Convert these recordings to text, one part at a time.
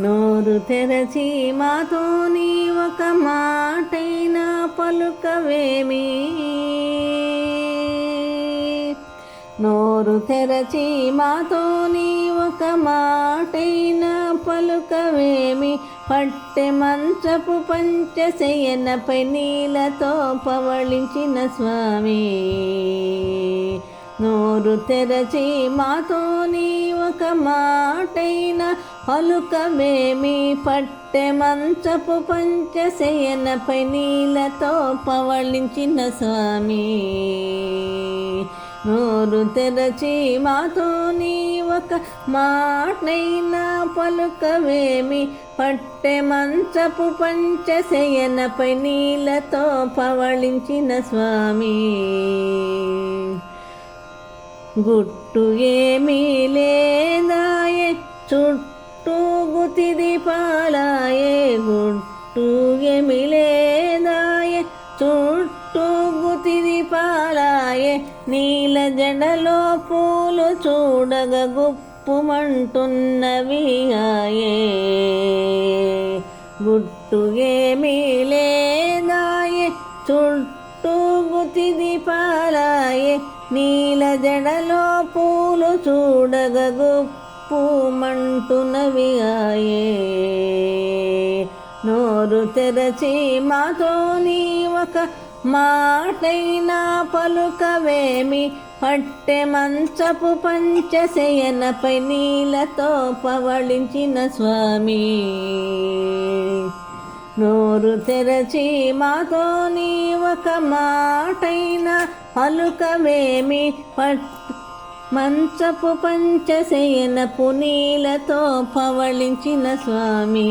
నోరు తెరచి మాతో నీ ఒక మాటైనా పలుకవేమి? నోరు తెరచి మాతో నీ ఒక మాటైనా పలుకవేమి? పట్టె మంచపు పంచశయనపై నీలతో పవళించిన స్వామి. నోరు తెరచి మాతో నీ ఒక మాటైన పలుకమేమి పట్టె మంచపు పంచశయనపై నీలతో పవళించిన స్వామి. నోరు తెరచి మాతో నీ ఒక మాటైనా పలుకవేమి పట్టె మంచపు పంచశయనపై నీలతో పవళించిన స్వామి. గుట్టు ఏమీ లేదాయే చుట్టూ గుతి దీపాలాయే గుట్టు ఏమీ లేదాయే చుట్టూ గుతి దీపాలాయే నీల జడలో పూలు చూడగ గుప్పుమంటున్నవి ఆయే. గుట్టు ఏమీ దీపాలాయే నీల జడలో పూలు చూడగ గుప్పుమంటున్నవి ఆయే. నోరు తెరచి మాతో నీ ఒక మాటైనా పలుకవేమి పట్టె మంచపు పంచశయనపై నీలతో పవళించిన స్వామి. నోరు తెరచి మాతో నీ ఒక మాటైన పలుకవేమి? మంచపు పంచశయనపు నీలతో పవళించిన స్వామి.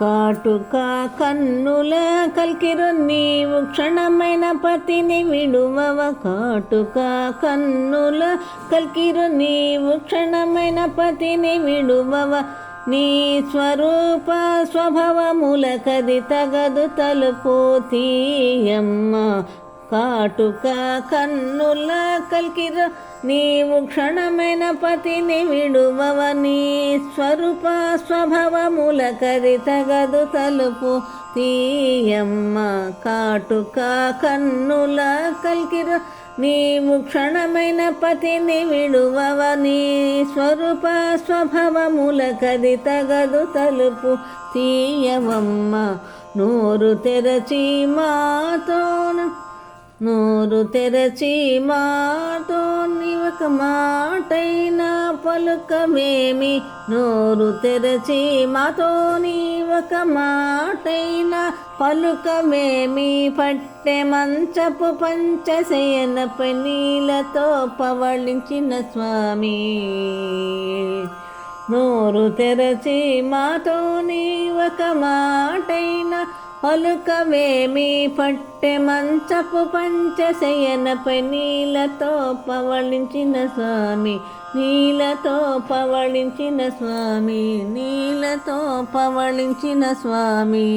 కాటుక కన్నుల కల్కిరు నీవు క్షణమైన పతిని విడువవ. కాటుక కన్నుల కల్కిరు నీవు క్షణమైన పతిని విడువవ. నీ స్వరూప స్వభావముల కది తగదు తలుపు తీయమ్మ. కాటుక కన్నుల కల్కిర నీవు క్షణమైన పతిని విడువవ నీ స్వరూప స్వభావముల కరి తగదు తలుపు. తీయమ్మ కాటుక కన్నుల కల్కిర నీవు క్షణమైన పతిని విడువవ నీ స్వరూప స్వభావముల కది తగదు తలుపు. తీయవమ్మ నోరు తెరచి మాతోను నోరు తెరచి మాతో ఒక మాటైనా పలుకమేమి? నోరు తెరచి మాతో ఒక మాటైనా పలుకమేమి? పట్టె మంచపు పంచశయనపై నీలతో పవళించిన స్వామి. నోరు తెరచి మాతో ఒక మాటైనా పలుకవేమి పట్టె మంచపు పంచశయనపై నీలతో పవళించిన స్వామి నీలతో పవళించిన స్వామి నీలతో పవళించిన స్వామి.